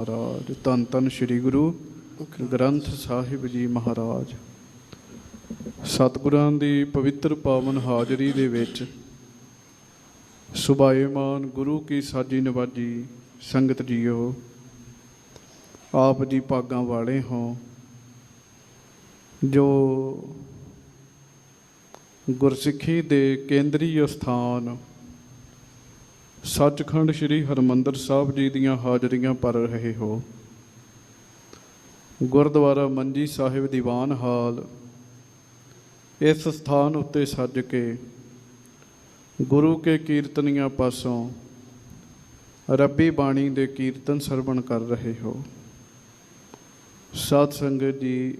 ਮਹਾਰਾਜ। ਧੰਨ ਧੰਨ ਸ੍ਰੀ ਗੁਰੂ ਗ੍ਰੰਥ ਸਾਹਿਬ ਜੀ ਮਹਾਰਾਜ। ਸਤਿਗੁਰਾਂ ਦੀ ਪਵਿੱਤਰ ਪਾਵਨ ਹਾਜ਼ਰੀ ਦੇ ਵਿੱਚ ਸੁਭਾਏਮਾਨ ਗੁਰੂ ਕੀ ਸਾਜੀ ਨਵਾਜੀ ਸੰਗਤ ਜੀਓ ਆਪ ਜੀ ਭਾਗਾਂ ਵਾਲੇ ਹੋ ਜੋ ਗੁਰਸਿੱਖੀ ਦੇ ਕੇਂਦਰੀ ਸਥਾਨ ਸੱਚਖੰਡ ਸ੍ਰੀ ਹਰਮੰਦਰ ਸਾਹਿਬ ਜੀ ਦੀਆਂ ਹਾਜ਼ਰੀਆਂ ਭਰ ਰਹੇ ਹੋ। ਗੁਰਦੁਆਰਾ ਮੰਜੀ ਸਾਹਿਬ ਦੀਵਾਨ ਹਾਲ। ਇਸ ਸਥਾਨ ਉੱਤੇ ਸੱਜ ਕੇ ਗੁਰੂ ਕੇ ਕੀਰਤਨੀਆਂ ਪਾਸੋਂ ਰੱਬੀ ਬਾਣੀ ਦੇ ਕੀਰਤਨ ਸਰਵਣ ਕਰ ਰਹੇ ਹੋ। ਸਾਧ ਸੰਗਤ ਜੀ,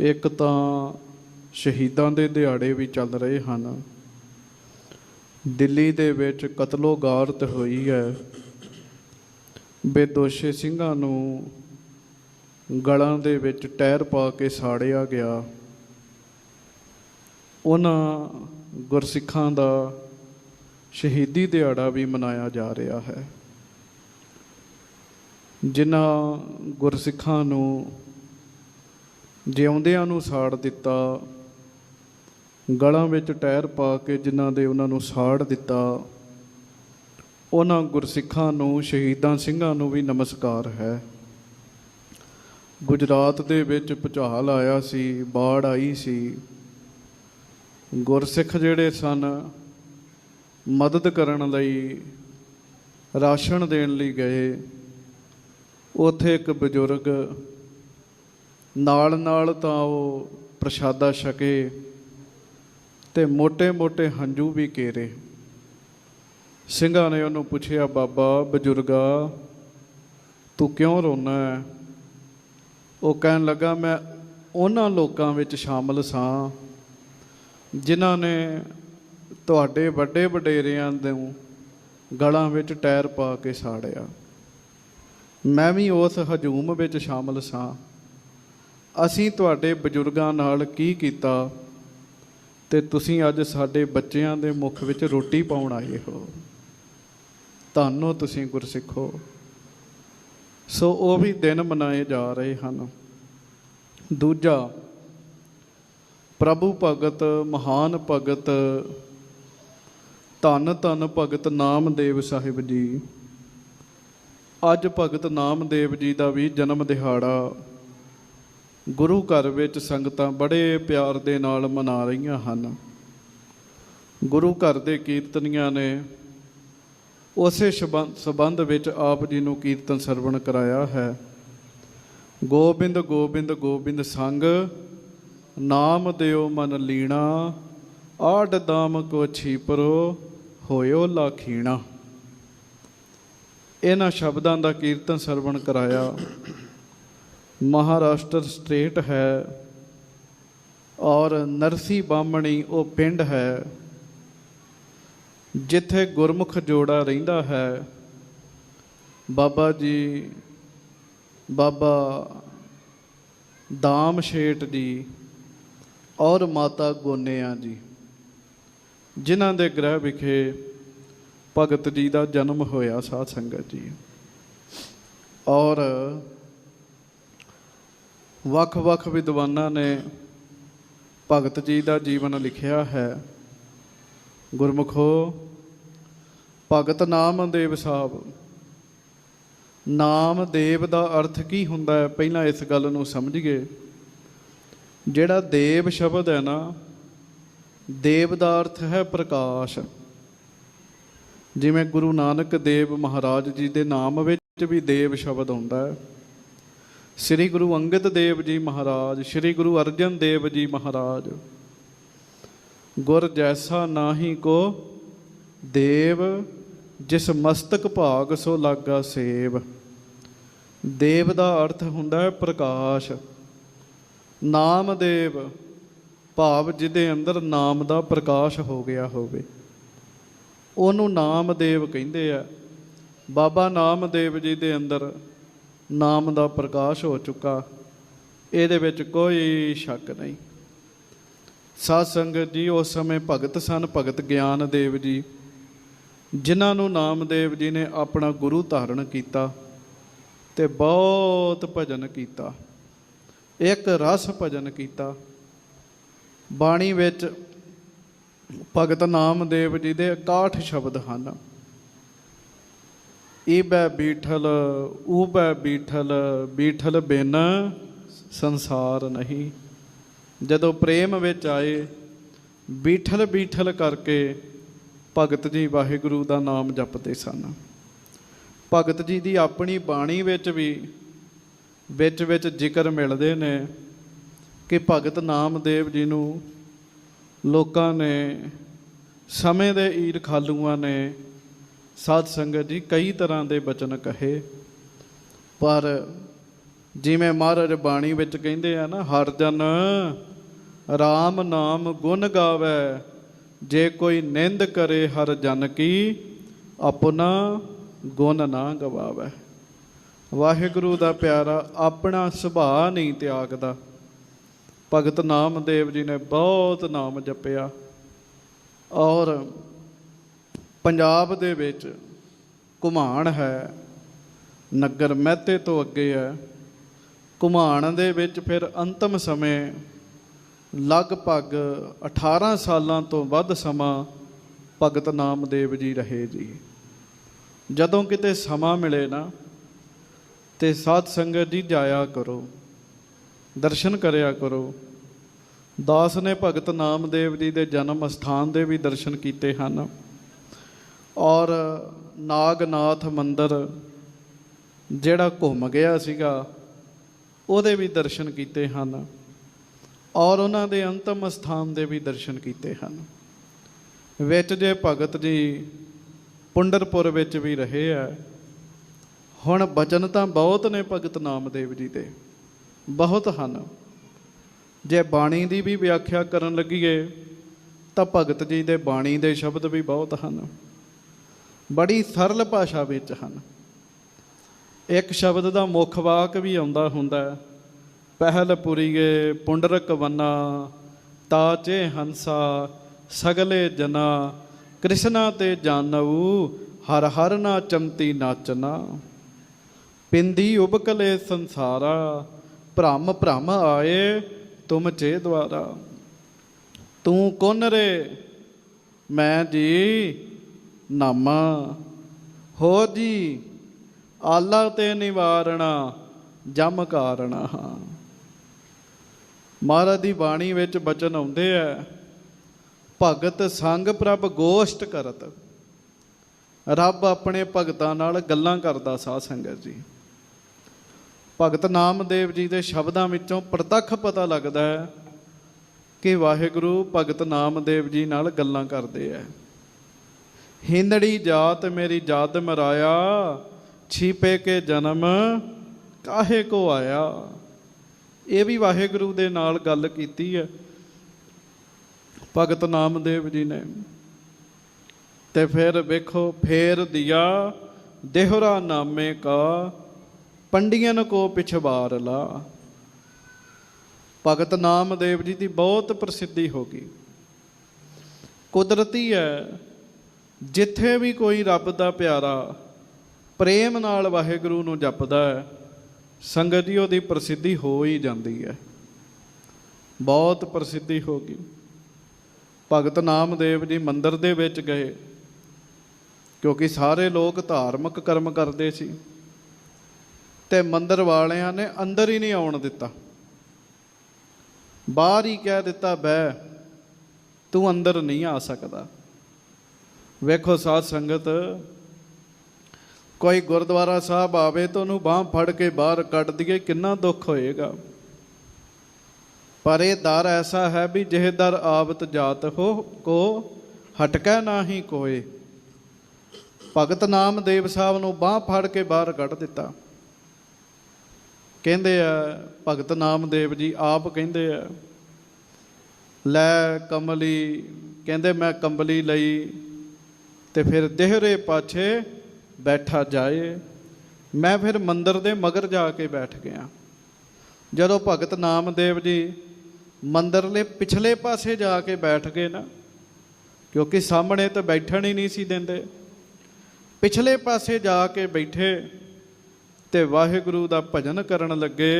ਇੱਕ ਤਾਂ ਸ਼ਹੀਦਾਂ ਦੇ ਦਿਹਾੜੇ ਵੀ ਚੱਲ ਰਹੇ ਹਨ। ਦਿੱਲੀ ਦੇ ਵਿੱਚ ਕਤਲੋਗਾਰਤ ਹੋਈ ਹੈ। ਬੇਦੋਸ਼ੇ ਸਿੰਘਾਂ ਨੂੰ ਗਲਾਂ ਦੇ ਵਿੱਚ ਟਾਇਰ ਪਾ ਕੇ ਸਾੜਿਆ ਗਿਆ। ਉਹਨਾਂ ਗੁਰਸਿੱਖਾਂ ਦਾ ਸ਼ਹੀਦੀ ਦਿਹਾੜਾ ਵੀ ਮਨਾਇਆ ਜਾ ਰਿਹਾ ਹੈ। ਜਿਨ੍ਹਾਂ ਗੁਰਸਿੱਖਾਂ ਨੂੰ ਜਿਉਂਦਿਆਂ ਨੂੰ ਸਾੜ ਦਿੱਤਾ ਗਲਾਂ ਵਿੱਚ ਟਾਇਰ ਪਾ ਕੇ ਜਿਨ੍ਹਾਂ ਦੇ ਉਹਨਾਂ ਨੂੰ ਸਾੜ ਦਿੱਤਾ, ਉਹਨਾਂ ਗੁਰਸਿੱਖਾਂ ਨੂੰ, ਸ਼ਹੀਦਾਂ ਸਿੰਘਾਂ ਨੂੰ ਵੀ ਨਮਸਕਾਰ ਹੈ। ਗੁਜਰਾਤ ਦੇ ਵਿੱਚ ਭੁਚਾਲ ਆਇਆ ਸੀ, ਬਾੜ ਆਈ ਸੀ। ਗੁਰਸਿੱਖ ਜਿਹੜੇ ਸਨ, ਮਦਦ ਕਰਨ ਲਈ, ਰਾਸ਼ਨ ਦੇਣ ਲਈ ਗਏ। ਉੱਥੇ ਇੱਕ ਬਜ਼ੁਰਗ ਨਾਲ ਨਾਲ ਤਾਂ ਉਹ ਪ੍ਰਸ਼ਾਦਾ ਛਕੇ। ਤੇ ਮੋਟੇ ਮੋਟੇ ਹੰਝੂ ਵੀ ਕੇਰੇ। ਸਿੰਘਾਂ ਨੇ ਉਹਨੂੰ ਪੁੱਛਿਆ, ਬਾਬਾ, ਬਜ਼ੁਰਗਾ, ਤੂੰ ਕਿਉਂ ਰੋਣਾ ਹੈ? ਉਹ ਕਹਿਣ ਲੱਗਾ, ਮੈਂ ਉਹਨਾਂ ਲੋਕਾਂ ਵਿੱਚ ਸ਼ਾਮਲ ਸਾਂ, ਜਿਨ੍ਹਾਂ ਨੇ ਤੁਹਾਡੇ ਵੱਡੇ ਵਡੇਰਿਆਂ ਨੂੰ ਗਲਾਂ ਵਿੱਚ ਟਾਇਰ ਪਾ ਕੇ ਸਾੜਿਆ। ਮੈਂ ਵੀ ਉਸ ਹਜੂਮ ਵਿੱਚ ਸ਼ਾਮਲ ਸਾਂ। ਅਸੀਂ ਤੁਹਾਡੇ ਬਜ਼ੁਰਗਾਂ ਨਾਲ ਕੀ ਕੀਤਾ? ਤੇ ਤੁਸੀਂ ਅੱਜ ਸਾਡੇ ਬੱਚਿਆਂ ਦੇ ਮੁਖ ਵਿੱਚ ਰੋਟੀ ਪਾਉਣ ਆਏ ਹੋ। ਧੰਨੋ ਤੁਸੀਂ ਗੁਰਸਿੱਖੋ। ਸੋ ਉਹ ਵੀ ਦਿਨ ਮਨਾਏ ਜਾ ਰਹੇ ਹਨ। ਦੂਜਾ, ਪ੍ਰਭੂ ਭਗਤ, ਮਹਾਨ ਭਗਤ, ਧੰਨ ਧੰਨ ਭਗਤ ਨਾਮਦੇਵ ਸਾਹਿਬ ਜੀ। ਅੱਜ ਭਗਤ ਨਾਮਦੇਵ ਜੀ ਦਾ ਵੀ ਜਨਮ ਦਿਹਾੜਾ ਗੁਰੂ ਘਰ ਵਿੱਚ ਸੰਗਤਾਂ ਬੜੇ ਪਿਆਰ ਦੇ ਨਾਲ ਮਨਾ ਰਹੀਆਂ ਹਨ। ਗੁਰੂ ਘਰ ਦੇ ਕੀਰਤਨੀਆਂ ਨੇ ਉਸੇ ਸਬੰਧ ਵਿੱਚ ਆਪ ਜੀ ਨੂੰ ਕੀਰਤਨ ਸਰਵਣ ਕਰਾਇਆ ਹੈ। ਗੋਬਿੰਦ ਗੋਬਿੰਦ ਗੋਬਿੰਦ ਸੰਗ, ਨਾਮ ਦਿਓ ਮਨ ਲੀਣਾ, ਆੜ ਦਾਮ ਕੋ ਛੀਪਰੋ, ਹੋਇਓ ਲਾਖੀਣਾ। ਇਹਨਾਂ ਸ਼ਬਦਾਂ ਦਾ ਕੀਰਤਨ ਸਰਵਣ ਕਰਾਇਆ। ਮਹਾਰਾਸ਼ਟਰ ਸਟੇਟ ਹੈ ਔਰ ਨਰਸੀ ਬਾਮਣੀ ਉਹ ਪਿੰਡ ਹੈ, ਜਿੱਥੇ ਗੁਰਮੁਖ ਜੋੜਾ ਰਹਿੰਦਾ ਹੈ। ਬਾਬਾ ਜੀ, ਬਾਬਾ ਦਾਮ ਸ਼ੇਟ ਜੀ ਔਰ ਮਾਤਾ ਗੋਨਿਆ ਜੀ, ਜਿਨ੍ਹਾਂ ਦੇ ਗ੍ਰਹਿ ਵਿਖੇ ਭਗਤ ਜੀ ਦਾ ਜਨਮ ਹੋਇਆ ਸਾਧ ਸੰਗਤ ਜੀ। ਔਰ ਵੱਖ-ਵੱਖ ਵਿਦਵਾਨਾਂ ਨੇ ਭਗਤ ਜੀ ਦਾ ਜੀਵਨ ਲਿਖਿਆ ਹੈ। ਗੁਰਮੁਖੋ ਭਗਤ ਨਾਮਦੇਵ ਸਾਹਿਬ ਨਾਮਦੇਵ ਦਾ ਅਰਥ ਕੀ ਹੁੰਦਾ ਹੈ? ਪਹਿਲਾਂ ਇਸ ਗੱਲ ਨੂੰ ਸਮਝੀਏ। ਜਿਹੜਾ ਦੇਵ ਸ਼ਬਦ ਹੈ ਨਾ, ਦੇਵ ਦਾ ਅਰਥ ਹੈ ਪ੍ਰਕਾਸ਼। ਜਿਵੇਂ ਗੁਰੂ ਨਾਨਕ ਦੇਵ ਮਹਾਰਾਜ ਜੀ ਦੇ ਨਾਮ ਵਿੱਚ ਵੀ ਦੇਵ ਸ਼ਬਦ ਹੁੰਦਾ ਹੈ। ਸ੍ਰੀ ਗੁਰੂ ਅੰਗਦ ਦੇਵ ਜੀ ਮਹਾਰਾਜ, ਸ੍ਰੀ ਗੁਰੂ ਅਰਜਨ ਦੇਵ ਜੀ ਮਹਾਰਾਜ। ਗੁਰ ਜੈਸਾ ਨਾਹੀ ਕੋ ਦੇਵ, ਜਿਸ ਮਸਤਕ ਭਾਗ ਸੋ ਲਾਗਾ ਸੇਵ। ਦੇਵ ਦਾ ਅਰਥ ਹੁੰਦਾ ਹੈ ਪ੍ਰਕਾਸ਼। ਨਾਮਦੇਵ ਭਾਵ ਜਿਹਦੇ ਅੰਦਰ ਨਾਮ ਦਾ ਪ੍ਰਕਾਸ਼ ਹੋ ਗਿਆ ਹੋਵੇ। ਉਹਨੂੰ ਨਾਮਦੇਵ ਕਹਿੰਦੇ ਆ। ਬਾਬਾ ਨਾਮਦੇਵ ਜੀ ਦੇ ਅੰਦਰ ਨਾਮ ਦਾ ਪ੍ਰਕਾਸ਼ ਹੋ ਚੁੱਕਾ। ਇਹਦੇ ਵਿੱਚ ਕੋਈ ਸ਼ੱਕ ਨਹੀਂ। ਸਾਧ ਸੰਗਤ ਜੀ, ਉਸ ਸਮੇਂ ਭਗਤ ਸਨ, ਭਗਤ ਗਿਆਨ ਦੇਵ ਜੀ, ਜਿਨ੍ਹਾਂ ਨੂੰ ਨਾਮਦੇਵ ਜੀ ਨੇ ਆਪਣਾ ਗੁਰੂ ਧਾਰਨ ਕੀਤਾ ਤੇ ਬਹੁਤ ਭਜਨ ਕੀਤਾ। ਇੱਕ ਰਸ ਭਜਨ ਕੀਤਾ। ਬਾਣੀ ਵਿੱਚ ਭਗਤ ਨਾਮਦੇਵ ਜੀ ਦੇ 61 ਸ਼ਬਦ ਹਨ। ਈਬੈ ਬੀਠਲ, ਊਬੈ ਬੀਠਲ ਬੀਠਲ ਬਿਨ ਸੰਸਾਰ ਨਹੀਂ। ਜਦੋਂ ਪ੍ਰੇਮ ਵਿੱਚ ਆਏ, ਬੀਠਲ ਬੀਠਲ ਕਰਕੇ ਭਗਤ ਜੀ ਵਾਹਿਗੁਰੂ ਦਾ ਨਾਮ ਜਪਦੇ ਸਨ। ਭਗਤ ਜੀ ਦੀ ਆਪਣੀ ਬਾਣੀ ਵਿੱਚ ਵੀ, ਵਿੱਚ ਵਿੱਚ ਜ਼ਿਕਰ ਮਿਲਦੇ ਨੇ ਕਿ ਭਗਤ ਨਾਮਦੇਵ ਜੀ ਨੂੰ ਲੋਕਾਂ ਨੇ ਸਮੇਂ ਦੇ ਈਰ ਖਾਲੂਆਂ ਨੇ ਸਾਧ ਸੰਗਤ ਜੀ, ਕਈ ਤਰ੍ਹਾਂ ਦੇ ਬਚਨ ਕਹੇ। ਪਰ ਜਿਵੇਂ ਮਹਾਰਾਜ ਬਾਣੀ ਵਿੱਚ ਕਹਿੰਦੇ ਆ ਨਾ, ਹਰ ਜਨ RAM ਨਾਮ ਗੁਣ ਗਾਵੇ, ਜੇ ਕੋਈ ਨਿੰਦ ਕਰੇ ਹਰ ਜਨ ਕੀ, ਆਪਣਾ ਗੁਣ ਨਾ ਗਵਾਵੇ। ਵਾਹਿਗੁਰੂ ਦਾ ਪਿਆਰਾ, ਆਪਣਾ ਸੁਭਾਅ ਨਹੀਂ ਤਿਆਗਦਾ। ਭਗਤ ਨਾਮਦੇਵ ਜੀ ਨੇ ਬਹੁਤ ਨਾਮ ਜਪਿਆ। ਔਰ ਪੰਜਾਬ ਦੇ ਵਿੱਚ ਘੁਮਾਣ ਹੈ, ਨਗਰ ਮਹਿਤੇ ਤੋਂ ਅੱਗੇ ਹੈ। ਘੁਮਾਣ ਦੇ ਵਿੱਚ ਫਿਰ ਅੰਤਮ ਸਮੇਂ ਲਗਭਗ 18 ਸਾਲਾਂ ਤੋਂ ਵੱਧ ਸਮਾਂ ਭਗਤ ਨਾਮਦੇਵ ਜੀ ਰਹੇ ਜੀ। ਜਦੋਂ ਕਿਤੇ ਸਮਾਂ ਮਿਲੇ ਨਾ ਤੇ ਸਾਧ ਸੰਗਤ ਜੀ ਜਾਇਆ ਕਰੋ, ਦਰਸ਼ਨ ਕਰਿਆ ਕਰੋ। ਦਾਸ ਨੇ ਭਗਤ ਨਾਮਦੇਵ ਜੀ ਦੇ ਜਨਮ ਸਥਾਨ ਦੇ ਵੀ ਦਰਸ਼ਨ ਕੀਤੇ ਹਨ। ਔਰ ਨਾਗਨਾਥ ਮੰਦਿਰ ਜਿਹੜਾ ਘੁੰਮ ਗਿਆ ਸੀਗਾ, ਉਹਦੇ ਵੀ ਦਰਸ਼ਨ ਕੀਤੇ ਹਨ ਔਰ ਉਹਨਾਂ ਦੇ ਅੰਤਮ ਸਥਾਨ ਦੇ ਵੀ ਦਰਸ਼ਨ ਕੀਤੇ ਹਨ। ਵਿੱਚ ਜੇ ਭਗਤ ਜੀ ਪੁੰਡਰਪੁਰ ਵਿੱਚ ਵੀ ਰਹੇ ਆ, ਹੁਣ ਬਚਨ ਤਾਂ ਬਹੁਤ ਨੇ ਭਗਤ ਨਾਮਦੇਵ ਜੀ ਦੇ, ਬਹੁਤ ਹਨ। ਜੇ ਬਾਣੀ ਦੀ ਵੀ ਵਿਆਖਿਆ ਕਰਨ ਲੱਗੀਏ, ਤਾਂ ਭਗਤ ਜੀ ਦੇ ਬਾਣੀ ਦੇ ਸ਼ਬਦ ਵੀ ਬਹੁਤ ਹਨ। ਬੜੀ ਸਰਲ ਭਾਸ਼ਾ ਵਿੱਚ ਹਨ। ਇੱਕ ਸ਼ਬਦ ਦਾ ਮੁੱਖ ਵਾਕ ਵੀ ਆਉਂਦਾ ਹੁੰਦਾ ਪਹਿਲ ਪੁਰੀਏ ਪੁੰਡਰਕ ਵੰਨਾ, ਤਾਚੇ ਹੰਸਾ, ਸਗਲੇ ਜਨਾ, ਕ੍ਰਿਸ਼ਨਾ ਤੇ ਜਾਨਵੂ, ਹਰ ਹਰ ਨਾ ਚਮਤੀ ਨਾਚਨਾ। ਪਿੰਦੀ ਉਬਕਲੇ ਸੰਸਾਰਾ, ਭ੍ਰਮ ਭ੍ਰਮ ਆਏ ਤੁਮ ਚੇ ਦੁਆਰਾ। ਤੂੰ ਕੋਨ ਰੇ? ਮੈਂ ਜੀ ਨਾਮਾ। ਹੋ ਜੀ, ਆਲਾ ਤੇ ਨਿਵਾਰਣਾ, ਜਮ ਕਾਰਣਾ। ਮਹਾਰਾਜ ਦੀ ਬਾਣੀ ਵਿੱਚ ਬਚਨ ਆਉਂਦੇ ਆ ਭਗਤ ਸੰਗ ਪ੍ਰਭ ਗੋਸ਼ਟ ਕਰਤ। ਰੱਬ ਆਪਣੇ ਭਗਤਾਂ ਨਾਲ ਗੱਲਾਂ ਕਰਦਾ ਸਾਧ ਸੰਗਤ ਜੀ। ਭਗਤ ਨਾਮਦੇਵ ਜੀ ਦੇ ਸ਼ਬਦਾਂ ਵਿੱਚੋਂ ਪ੍ਰਤੱਖ ਪਤਾ ਲੱਗਦਾ ਹੈ ਕਿ ਵਾਹਿਗੁਰੂ ਭਗਤ ਨਾਮਦੇਵ ਜੀ ਨਾਲ ਗੱਲਾਂ ਕਰਦੇ ਆ ਹਿੰਦੜੀ ਜਾਤ ਮੇਰੀ ਜਾਤ ਮਰਾਇਆ, ਛੀਪੇ ਕੇ ਜਨਮ ਕਾਹੇ ਕੋ ਆਇਆ। ਇਹ ਵੀ ਵਾਹਿਗੁਰੂ ਦੇ ਨਾਲ ਗੱਲ ਕੀਤੀ ਹੈ। ਭਗਤ ਨਾਮਦੇਵ ਜੀ ਨੇ। ਤੇ ਫਿਰ ਵੇਖੋ, ਫੇਰ ਦਿਆ, ਦੇਹਰਾ ਨਾਮੇ ਕਾ, ਪੰਡੀਆਂ ਕੋ ਪਿਛਵਾਰ ਲਾ। ਭਗਤ ਨਾਮਦੇਵ ਜੀ ਦੀ ਬਹੁਤ ਪ੍ਰਸਿੱਧੀ ਹੋ ਗਈ। ਕੁਦਰਤੀ ਹੈ ਜਿੱਥੇ ਵੀ ਕੋਈ ਰੱਬ ਦਾ ਪਿਆਰਾ ਪ੍ਰੇਮ ਨਾਲ ਵਾਹਿਗੁਰੂ ਨੂੰ ਜਪਦਾ ਹੈ, ਸੰਗਤ ਜੀ ਉਹਦੀ ਪ੍ਰਸਿੱਧੀ ਹੋ ਹੀ ਜਾਂਦੀ ਹੈ। ਬਹੁਤ ਪ੍ਰਸਿੱਧੀ ਹੋ ਗਈ। ਭਗਤ ਨਾਮਦੇਵ ਜੀ ਮੰਦਰ ਦੇ ਵਿੱਚ ਗਏ, ਕਿਉਂਕਿ ਸਾਰੇ ਲੋਕ ਧਾਰਮਿਕ ਕਰਮ ਕਰਦੇ ਸੀ ਤੇ ਮੰਦਰ ਵਾਲਿਆਂ ਨੇ ਅੰਦਰ ਹੀ ਨਹੀਂ ਆਉਣ ਦਿੱਤਾ। ਬਾਹਰ ਹੀ ਕਹਿ ਦਿੱਤਾ ਬੈ ਤੂੰ ਅੰਦਰ ਨਹੀਂ ਆ ਸਕਦਾ। ਵੇਖੋ ਸਾਧ ਸੰਗਤ, ਕੋਈ ਗੁਰਦੁਆਰਾ ਸਾਹਿਬ ਆਵੇ ਤਾਂ ਉਹਨੂੰ ਬਾਹ ਫੜ ਕੇ ਬਾਹਰ ਕੱਢ ਦਈਏ, ਕਿੰਨਾ ਦੁੱਖ ਹੋਏਗਾ। ਪਰ ਇਹ ਦਰ ਐਸਾ ਹੈ ਵੀ ਜਿਹੇ ਦਰ ਆਵਤ ਜਾਤ ਹੋ, ਕੋ ਹਟਕੈ ਨਾਹੀ ਕੋਏ। ਭਗਤ ਨਾਮਦੇਵ ਸਾਹਿਬ ਨੂੰ ਬਾਹ ਫੜ ਕੇ ਬਾਹਰ ਕੱਢ ਦਿੱਤਾ। ਕਹਿੰਦੇ ਆ, ਭਗਤ ਨਾਮਦੇਵ ਜੀ ਆਪ ਕਹਿੰਦੇ ਆ, ਲੈ ਕਮਲੀ ਕਹਿੰਦੇ ਮੈਂ ਕੰਬਲੀ ਲਈ ਤੇ ਫਿਰ ਦੇਹਰੇ ਪਾਛੇ ਬੈਠਾ ਜਾਏ। ਮੈਂ ਫਿਰ ਮੰਦਰ ਦੇ ਮਗਰ ਜਾ ਕੇ ਬੈਠ ਗਿਆ। ਜਦੋਂ ਭਗਤ ਨਾਮਦੇਵ ਜੀ ਮੰਦਰਲੇ ਪਿਛਲੇ ਪਾਸੇ ਜਾ ਕੇ ਬੈਠ ਗਏ ਨਾ, ਕਿਉਂਕਿ ਸਾਹਮਣੇ ਤਾਂ ਬੈਠਣ ਹੀ ਨਹੀਂ ਸੀ ਦਿੰਦੇ। ਪਿਛਲੇ ਪਾਸੇ ਜਾ ਕੇ ਬੈਠੇ ਤੇ ਵਾਹਿਗੁਰੂ ਦਾ ਭਜਨ ਕਰਨ ਲੱਗੇ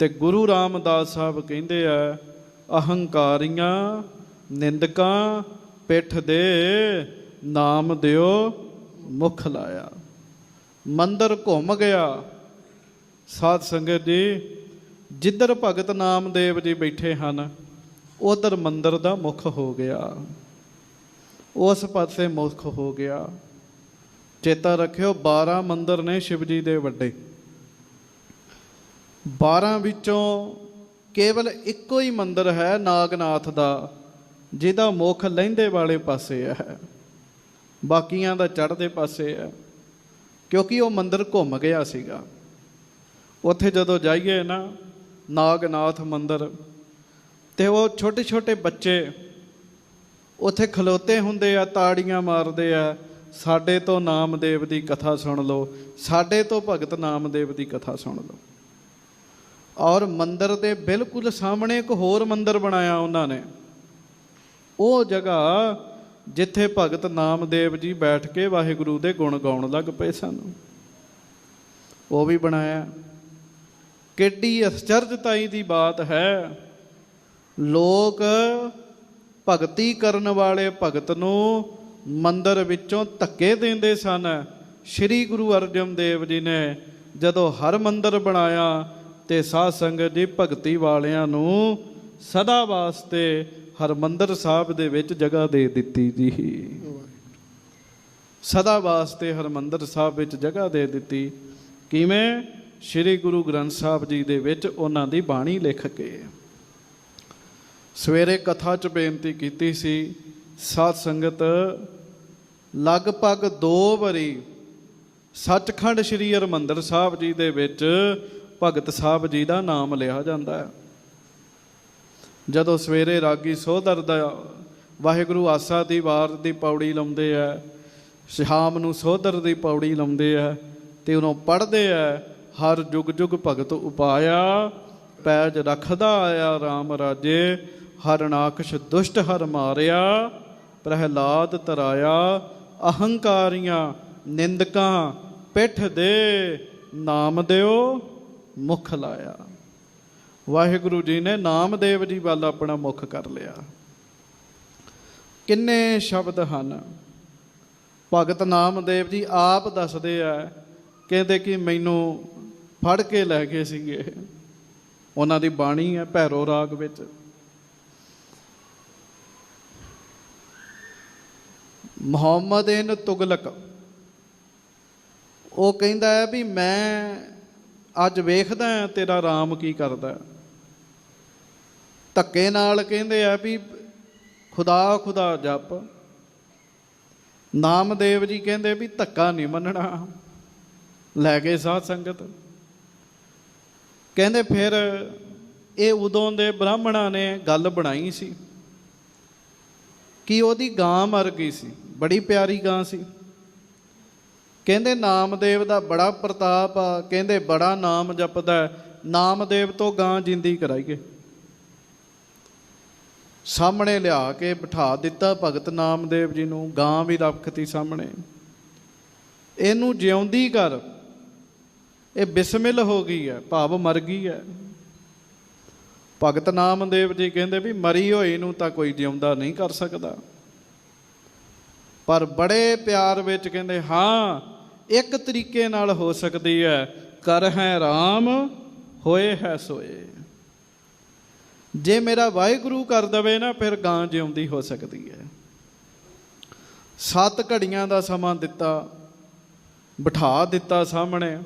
ਤੇ ਗੁਰੂ ਰਾਮਦਾਸ ਸਾਹਿਬ ਕਹਿੰਦੇ ਆ, ਅਹੰਕਾਰੀਆਂ ਨਿੰਦਕਾਂ ਪਿੱਠ ਦੇ ਨਾਮ ਦਿਓ, ਮੁਖ ਲਾਇਆ। ਮੰਦਰ ਘੁੰਮ ਗਿਆ। ਸਾਧ ਸੰਗਤ ਜੀ, ਜਿੱਧਰ ਭਗਤ ਨਾਮਦੇਵ ਜੀ ਬੈਠੇ ਹਨ, ਉਧਰ ਮੰਦਰ ਦਾ ਮੁਖ ਹੋ ਗਿਆ। ਉਸ ਪਾਸੇ ਮੁਖ ਹੋ ਗਿਆ। ਚੇਤਾ ਰੱਖਿਓ 12 ਮੰਦਰ ਨੇ ਸ਼ਿਵ ਜੀ ਦੇ ਵੱਡੇ। 12 ਵਿੱਚੋਂ ਕੇਵਲ ਇੱਕੋ ਹੀ ਮੰਦਰ ਹੈ, ਨਾਗਨਾਥ ਦਾ, ਜਿਹਦਾ ਮੁਖ ਲਹਿੰਦੇ ਵਾਲੇ ਪਾਸੇ ਹੈ। ਬਾਕੀਆਂ ਦਾ ਚੜ੍ਹਦੇ ਪਾਸੇ ਹੈ। ਕਿਉਂਕਿ ਉਹ ਮੰਦਰ ਘੁੰਮ ਗਿਆ ਸੀਗਾ। ਉੱਥੇ ਜਦੋਂ ਜਾਈਏ ਨਾ, ਨਾਗਨਾਥ ਮੰਦਰ, ਤੇ ਉਹ ਛੋਟੇ ਛੋਟੇ ਬੱਚੇ ਉੱਥੇ ਖਲੋਤੇ ਹੁੰਦੇ ਆ, ਤਾੜੀਆਂ ਮਾਰਦੇ ਆ, ਸਾਡੇ ਤੋਂ ਨਾਮਦੇਵ ਦੀ ਕਥਾ ਸੁਣ ਲਓ, ਸਾਡੇ ਤੋਂ ਭਗਤ ਨਾਮਦੇਵ ਦੀ ਕਥਾ ਸੁਣ ਲਓ। ਔਰ ਮੰਦਰ ਦੇ ਬਿਲਕੁਲ ਸਾਹਮਣੇ ਇੱਕ ਹੋਰ ਮੰਦਰ ਬਣਾਇਆ ਉਹਨਾਂ ਨੇ। ਉਹ ਜਗ੍ਹਾ ਜਿੱਥੇ ਭਗਤ ਨਾਮਦੇਵ ਜੀ ਬੈਠ ਕੇ ਵਾਹਿਗੁਰੂ ਦੇ ਗੁਣ ਗਾਉਣ ਲੱਗ ਪਏ ਸਨ। ਉਹ ਵੀ ਬਣਾਇਆ, ਕਿੱਡੀ ਅਚਰਜਤਾਈ ਦੀ ਬਾਤ ਹੈ। ਲੋਕ ਭਗਤੀ ਕਰਨ ਵਾਲੇ ਭਗਤ ਨੂੰ ਮੰਦਰ ਵਿੱਚੋਂ ਧੱਕੇ ਦਿੰਦੇ ਸਨ। ਸ੍ਰੀ ਗੁਰੂ ਅਰਜਨ ਦੇਵ ਜੀ ਨੇ ਜਦੋਂ ਹਰ ਮੰਦਰ ਬਣਾਇਆ ਤੇ ਸਾਧ ਸੰਗਤ ਜੀ ਭਗਤੀ ਵਾਲਿਆਂ ਨੂੰ ਸਦਾ ਵਾਸਤੇ ਹਰਮੰਦਰ ਸਾਹਿਬ ਦੇ ਵਿੱਚ ਜਗ੍ਹਾ ਦੇ ਦਿੱਤੀ ਜੀ। ਸਦਾ ਵਾਸਤੇ ਹਰਮੰਦਰ ਸਾਹਿਬ ਵਿੱਚ ਜਗ੍ਹਾ ਦੇ ਦਿੱਤੀ। ਕਿਵੇਂ? ਸ੍ਰੀ ਗੁਰੂ ਗ੍ਰੰਥ ਸਾਹਿਬ ਜੀ ਦੇ ਵਿੱਚ ਉਹਨਾਂ ਦੀ ਬਾਣੀ ਲਿਖ ਕੇ। ਸਵੇਰੇ ਕਥਾ ਚ ਬੇਨਤੀ ਕੀਤੀ ਸੀ, ਸਾਧ ਸੰਗਤ, ਲਗਭਗ ਦੋ ਵਾਰੀ ਸੱਚਖੰਡ ਸ੍ਰੀ ਹਰਮੰਦਰ ਸਾਹਿਬ ਜੀ ਦੇ ਵਿੱਚ ਭਗਤ ਸਾਹਿਬ ਜੀ ਦਾ ਨਾਮ ਲਿਆ ਜਾਂਦਾ ਹੈ। ਜਦੋਂ ਸਵੇਰੇ ਰਾਗੀ ਸੋਧਰ ਦਾ ਵਾਹਿਗੁਰੂ ਆਸਾ ਦੀ ਵਾਰ ਦੀ ਪੌੜੀ ਲਾਉਂਦੇ ਆ ਸ਼ਾਮ ਨੂੰ ਸੋਧਰ ਦੀ ਪੌੜੀ ਲਾਉਂਦੇ ਆ, ਤੇ ਉਹਨੂੰ ਪੜ੍ਹਦੇ ਆ, ਹਰ ਜੁਗ ਜੁਗ ਭਗਤ ਉਪਾਇਆ, ਪੈਜ ਰੱਖਦਾ ਆਇਆ RAM ਰਾਜੇ ਹਰਨਾਕਸ਼ ਦੁਸ਼ਟ ਹਰ ਮਾਰਿਆ, ਪ੍ਰਹਿਲਾਦ ਤਰਾਇਆ, ਅਹੰਕਾਰੀਆਂ ਨਿੰਦਕਾਂ ਪਿੱਠ ਦੇ ਨਾਮ ਦਿਓ, ਮੁਖ ਲਾਇਆ। ਵਾਹਿਗੁਰੂ ਜੀ ਨੇ ਨਾਮਦੇਵ ਜੀ ਵੱਲ ਆਪਣਾ ਮੁਖ ਕਰ ਲਿਆ। ਕਿੰਨੇ ਸ਼ਬਦ ਹਨ। ਭਗਤ ਨਾਮਦੇਵ ਜੀ ਆਪ ਦੱਸਦੇ ਆ, ਕਹਿੰਦੇ ਕਿ ਮੈਨੂੰ ਫੜ ਕੇ ਲੈ ਗਏ ਸੀਗੇ। ਉਹਨਾਂ ਦੀ ਬਾਣੀ ਹੈ ਭੈਰੋ ਰਾਗ ਵਿੱਚ। ਮੁਹੰਮਦ ਇਨ ਤੁਗਲਕ, ਉਹ ਕਹਿੰਦਾ ਹੈ ਵੀ ਮੈਂ ਅੱਜ ਵੇਖਦਾ ਤੇਰਾ ਰਾਮ ਕੀ ਕਰਦਾ ਹੈ। ਧੱਕੇ ਨਾਲ ਕਹਿੰਦੇ ਆ ਵੀ ਖੁਦਾ ਖੁਦਾ ਜਪ। ਨਾਮਦੇਵ ਜੀ ਕਹਿੰਦੇ ਵੀ ਧੱਕਾ ਨਹੀਂ ਮੰਨਣਾ। ਲੈ ਗਏ ਸਾਧ ਸੰਗਤ। ਕਹਿੰਦੇ ਫਿਰ ਇਹ ਉਦੋਂ ਦੇ ਬ੍ਰਾਹਮਣਾਂ ਨੇ ਗੱਲ ਬਣਾਈ ਸੀ ਕਿ ਉਹਦੀ ਗਾਂ ਮਰ ਗਈ ਸੀ, ਬੜੀ ਪਿਆਰੀ ਗਾਂ ਸੀ। ਕਹਿੰਦੇ ਨਾਮਦੇਵ ਦਾ ਬੜਾ ਪ੍ਰਤਾਪ ਆ, ਕਹਿੰਦੇ ਬੜਾ ਨਾਮ ਜਪਦਾ, ਨਾਮਦੇਵ ਤੋਂ ਗਾਂ ਜਿੰਦੀ ਕਰਾਈਏ। ਸਾਹਮਣੇ ਲਿਆ ਕੇ ਬਿਠਾ ਦਿੱਤਾ ਭਗਤ ਨਾਮਦੇਵ ਜੀ ਨੂੰ, ਗਾਂ ਵੀ ਰੱਖਤੀ ਸਾਹਮਣੇ। ਇਹਨੂੰ ਜਿਉਂਦੀ ਕਰ। ਇਹ ਬਿਸਮਿਲ ਹੋ ਗਈ ਹੈ, ਭਾਵ ਮਰ ਗਈ ਹੈ। ਭਗਤ ਨਾਮਦੇਵ ਜੀ ਕਹਿੰਦੇ ਵੀ ਮਰੀ ਹੋਈ ਨੂੰ ਤਾਂ ਕੋਈ ਜਿਉਂਦਾ ਨਹੀਂ ਕਰ ਸਕਦਾ। ਪਰ ਬੜੇ ਪਿਆਰ ਵਿੱਚ ਕਹਿੰਦੇ, ਹਾਂ, ਇੱਕ ਤਰੀਕੇ ਨਾਲ ਹੋ ਸਕਦੀ ਹੈ। ਕਰ ਹੈ RAM ਹੋਏ ਹੈ ਸੋਏ। ਜੇ ਮੇਰਾ ਵਾਹਿਗੁਰੂ ਕਰ ਦਵੇ ਨਾ, ਫਿਰ ਗਾਂ ਜਿਉਂਦੀ ਹੋ ਸਕਦੀ ਹੈ। ਸੱਤ ਘੜੀਆਂ ਦਾ ਸਮਾਂ ਦਿੱਤਾ, ਬਿਠਾ ਦਿੱਤਾ ਸਾਹਮਣੇ,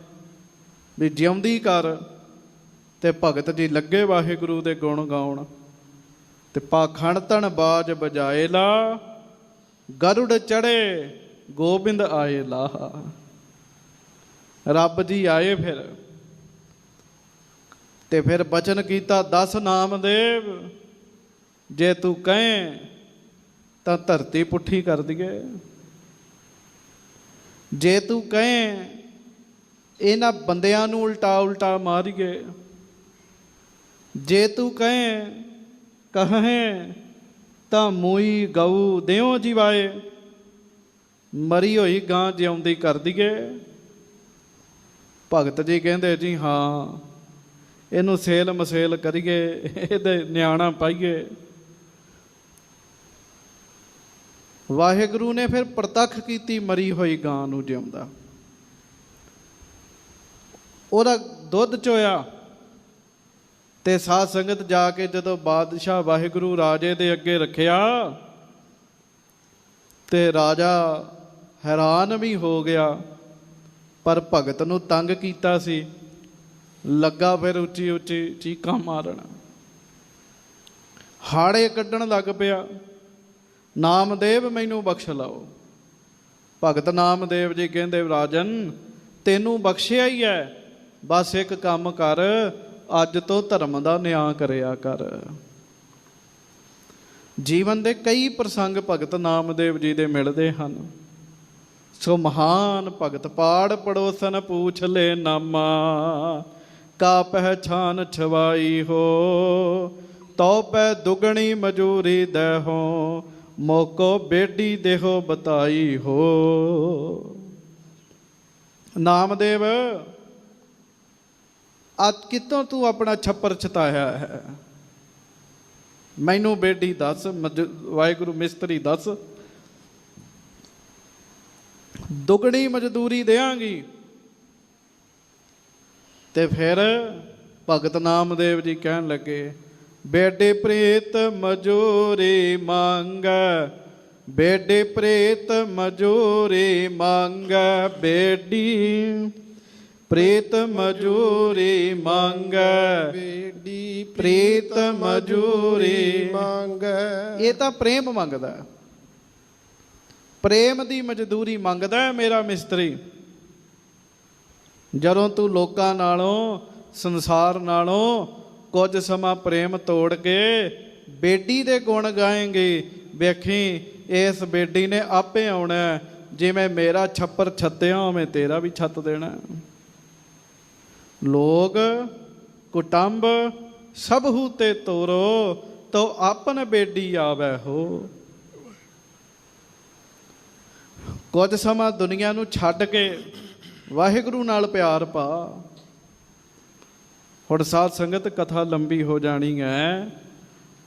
ਵੀ ਜਿਉਂਦੀ ਕਰ ਤੇ ਭਗਤ ਜੀ ਲੱਗੇ ਵਾਹਿਗੁਰੂ ਦੇ ਗੁਣ ਗਾਉਣ, ਤੇ ਪਾਖਣ ਤਣ ਬਾਜ ਬਜਾਏ ਲਾ, ਗਰੁੜ ਚੜੇ ਗੋਬਿੰਦ ਆਏ ਲਾ ਰੱਬ ਜੀ ਆਏ ਫਿਰ। ਤੇ ਫਿਰ ਬਚਨ ਕੀਤਾ, ਦਸ ਨਾਮਦੇਵ ਜੇ ਤੂੰ ਕਹੇ, ਤਾਂ ਧਰਤੀ ਪੁੱਠੀ ਕਰ ਦਈਏ। ਜੇ ਤੂੰ ਕਹੇ, ਇਹਨਾਂ ਬੰਦਿਆਂ ਨੂੰ ਉਲਟਾ ਉਲਟਾ ਮਾਰੀਏ। ਜੇ ਤੂੰ ਕਹੇ ਕਹੇ, ਤਾਂ ਮੂਈ ਗਊ ਦਿਓ ਜਿਵਾਏ। ਮਰੀ ਹੋਈ ਗਾਂ ਜਿਉਂਦੀ ਕਰ ਦਈਏ। ਭਗਤ ਜੀ ਕਹਿੰਦੇ, ਜੀ ਹਾਂ ਇਹਨੂੰ ਸੇਲ ਮਸੇਲ ਕਰੀਏ, ਇਹਦੇ ਨਿਆਣਾ ਪਾਈਏ। ਵਾਹਿਗੁਰੂ ਨੇ ਫਿਰ ਪ੍ਰਤੱਖ ਕੀਤੀ ਮਰੀ ਹੋਈ ਗਾਂ ਨੂੰ ਜਿਉਂਦਾ। ਉਹਦਾ ਦੁੱਧ ਚੋਇਆ ਤੇ ਸਾਧ ਸੰਗਤ ਜਾ ਕੇ ਜਦੋਂ ਬਾਦਸ਼ਾਹ ਵਾਹਿਗੁਰੂ ਰਾਜੇ ਦੇ ਅੱਗੇ ਰੱਖਿਆ ਤੇ ਰਾਜਾ ਹੈਰਾਨ ਵੀ ਹੋ ਗਿਆ, ਪਰ ਭਗਤ ਨੂੰ ਤੰਗ ਕੀਤਾ ਸੀ। ਲੱਗਾ ਫਿਰ ਉੱਚੀ ਉੱਚੀ ਚੀਕਾਂ ਮਾਰਨ। ਹਾੜੇ ਕੱਢਣ ਲੱਗ ਪਿਆ। ਨਾਮਦੇਵ ਮੈਨੂੰ ਬਖਸ਼ ਲਓ। ਭਗਤ ਨਾਮਦੇਵ ਜੀ ਕਹਿੰਦੇ, ਰਾਜਨ, ਤੈਨੂੰ ਬਖਸ਼ਿਆ ਹੀ ਹੈ ਬਸ ਇੱਕ ਕੰਮ ਕਰ, ਅੱਜ ਤੋਂ ਧਰਮ ਦਾ ਨਿਆਂ ਕਰਿਆ ਕਰ। ਜੀਵਨ ਦੇ ਕਈ ਪ੍ਰਸੰਗ ਭਗਤ ਨਾਮਦੇਵ ਜੀ ਦੇ ਮਿਲਦੇ ਹਨ। ਸੋ ਮਹਾਨ ਭਗਤ ਪਾੜ ਪੜੋਸਨ, ਪੂਛ ਲੈ ਨਾਮਾ ਕਾ ਪਹਿਛਾਨ ਛਵਾਈ ਹੋ, ਤਉ ਪੈ ਦੁਗਣੀ ਮਜੂਰੀ ਦੇ ਹੋ, ਮੋਕੋ ਬੇਡੀ ਦੇਹੋ ਬਤਾਈ ਹੋ। ਨਾਮਦੇਵ, ਅੱਜ ਕਿਤੋਂ ਤੂੰ ਆਪਣਾ ਛੱਪਰ ਛਤਾਇਆ ਹੈ? ਮੈਨੂੰ ਬੇਟੀ ਦੱਸ, ਮਜ- ਵਾਹਿਗੁਰੂ ਮਿਸਤਰੀ ਦੱਸ। ਦੁਗਣੀ ਮਜ਼ਦੂਰੀ ਦੇਾਂਗੀ ਤੇ ਫਿਰ ਭਗਤ ਨਾਮਦੇਵ ਜੀ ਕਹਿਣ ਲੱਗੇ ਬੇਡੇ ਪ੍ਰੇਤ ਮਜੂਰੀ ਮੰਗ ਬੇਡੇ ਪ੍ਰੇਤ ਮਜੂਰੀ ਮੰਗ ਬੇਡੀ ਪ੍ਰੇਤ ਮਜੂਰੀ ਮੰਗ ਬੇਡੀ ਪ੍ਰੀਤ ਮਜੂਰੀ ਮੰਗ ਇਹ ਤਾਂ ਪ੍ਰੇਮ ਮੰਗਦਾ। ਪ੍ਰੇਮ ਦੀ ਮਜ਼ਦੂਰੀ ਮੰਗਦਾ ਹੈ ਮੇਰਾ ਮਿਸਤਰੀ ਜਦੋਂ ਤੂੰ ਲੋਕਾਂ ਨਾਲੋਂ, ਸੰਸਾਰ ਨਾਲੋਂ ਕੁਝ ਸਮਾਂ ਪ੍ਰੇਮ ਤੋੜ ਕੇ ਬੇਟੀ ਦੇ ਗੁਣ ਗਾਏਂਗੇ, ਵੇਖੀ, ਇਸ ਬੇਟੀ ਨੇ ਆਪੇ ਆਉਣਾ ਜਿਵੇਂ ਮੇਰਾ ਛੱਪਰ ਛੱਤਿਆ ਉਵੇਂ ਤੇਰਾ ਵੀ ਛੱਤ ਦੇਣਾ ਹੈ। ਲੋਗ ਕੁਟੰਬ ਹੂ ਤੇ ਤੋਰੋ, ਤੋ ਆਪਨ ਬੇਟੀ ਆਵੈ ਹੋ ਕੁਝ ਸਮਾਂ ਦੁਨੀਆ ਨੂੰ ਛੱਡ ਕੇ ਵਾਹਿਗੁਰੂ ਨਾਲ ਪਿਆਰ ਪਾ। ਹੁਣ ਸਾਧ ਸੰਗਤ ਕਥਾ ਲੰਬੀ ਹੋ ਜਾਣੀ ਹੈ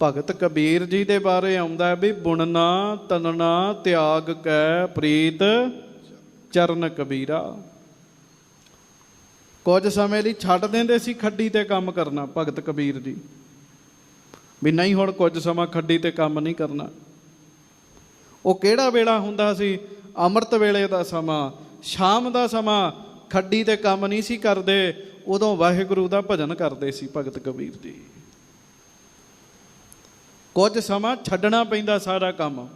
ਭਗਤ ਕਬੀਰ ਜੀ ਦੇ ਬਾਰੇ ਆਉਂਦਾ ਹੈ ਵੀ ਬੁਣਨਾ, ਤਨਣਾ, ਤਿਆਗ ਕੈ ਪ੍ਰੀਤ, ਚਰਨ ਕਬੀਰਾ। ਕੁਝ ਸਮੇਂ ਲਈ ਛੱਡ ਦਿੰਦੇ ਸੀ ਖੱਡੀ ਤੇ ਕੰਮ ਕਰਨਾ ਭਗਤ ਕਬੀਰ ਜੀ। ਵੀ ਨਹੀਂ ਹੁਣ ਕੁਝ ਸਮਾਂ ਖੱਡੀ ਤੇ ਕੰਮ ਨਹੀਂ ਕਰਨਾ। ਉਹ ਕਿਹੜਾ ਵੇਲਾ ਹੁੰਦਾ ਸੀ? ਅੰਮ੍ਰਿਤ ਵੇਲੇ ਦਾ ਸਮਾਂ ਸ਼ਾਮ ਦਾ ਸਮਾਂ ਖੱਡੀ ਤੇ ਕੰਮ ਨਹੀਂ ਸੀ ਕਰਦੇ, ਉਦੋਂ ਵਾਹਿਗੁਰੂ ਦਾ ਭਜਨ ਕਰਦੇ ਸੀ ਭਗਤ ਕਬੀਰ ਜੀ। ਕੁਝ ਸਮਾਂ ਛੱਡਣਾ ਪੈਂਦਾ ਸਾਰਾ ਕੰਮ।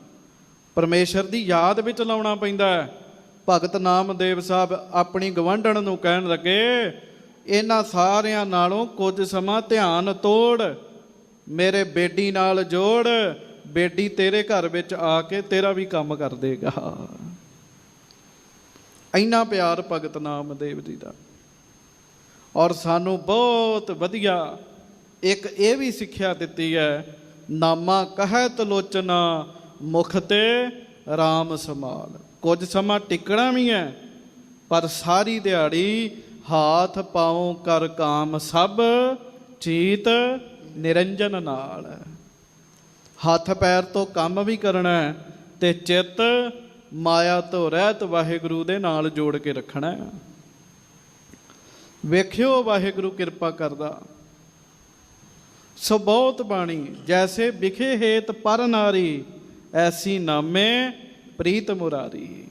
ਪਰਮੇਸ਼ਰ ਦੀ ਯਾਦ ਵਿੱਚ ਲਾਉਣਾ ਪੈਂਦਾ ਭਗਤ ਨਾਮਦੇਵ ਸਾਹਿਬ ਆਪਣੀ ਗਵੰਡਣ ਨੂੰ ਕਹਿਣ ਲੱਗੇ, ਇਹਨਾਂ ਸਾਰਿਆਂ ਨਾਲੋਂ ਕੁਝ ਸਮਾਂ ਧਿਆਨ ਤੋੜ, ਮੇਰੇ ਬੇਟੀ ਨਾਲ ਜੋੜ, ਬੇਟੀ ਤੇਰੇ ਘਰ ਵਿੱਚ ਆ ਕੇ ਤੇਰਾ ਵੀ ਕੰਮ ਕਰ ਦੇਗਾ। ਇੰਨਾ ਪਿਆਰ ਭਗਤ ਨਾਮਦੇਵ ਜੀ ਦਾ। ਔਰ ਸਾਨੂੰ ਬਹੁਤ ਵਧੀਆ ਇੱਕ ਇਹ ਵੀ ਸਿੱਖਿਆ ਦਿੱਤੀ ਹੈ, ਨਾਮਾ ਕਹਿਤ ਲੋਚਨਾ ਮੁਖ ਤੇ RAM ਸਮਾਲ। ਕੁਝ ਸਮਾਂ ਟਿਕਣਾ ਵੀ ਹੈ, ਪਰ ਸਾਰੀ ਦਿਹਾੜੀ ਹਾਥ ਪਾਉ ਕਰ ਕਾਮ ਸਭ ਚੀਤ ਨਿਰੰਜਨ ਨਾਲ। ਹੱਥ ਪੈਰ ਤੋਂ ਕੰਮ ਵੀ ਕਰਨਾ ਹੈ ਤੇ ਚਿੱਤ ਮਾਇਆ ਤੋਂ ਰਹਿਤ ਵਾਹਿਗੁਰੂ ਦੇ ਨਾਲ ਜੋੜ ਕੇ ਰੱਖਣਾ ਹੈ। ਵੇਖਿਓ ਵਾਹਿਗੁਰੂ ਕਿਰਪਾ ਕਰਦਾ। ਸੋ ਬਹੁਤ ਬਾਣੀ, ਜੈਸੇ ਵਿਖੇ ਹੇਤ ਪਰ ਨਾਰੀ, ਐਸੀ ਨਾਮੇ ਪ੍ਰੀਤ ਮੁਰਾਰੀ।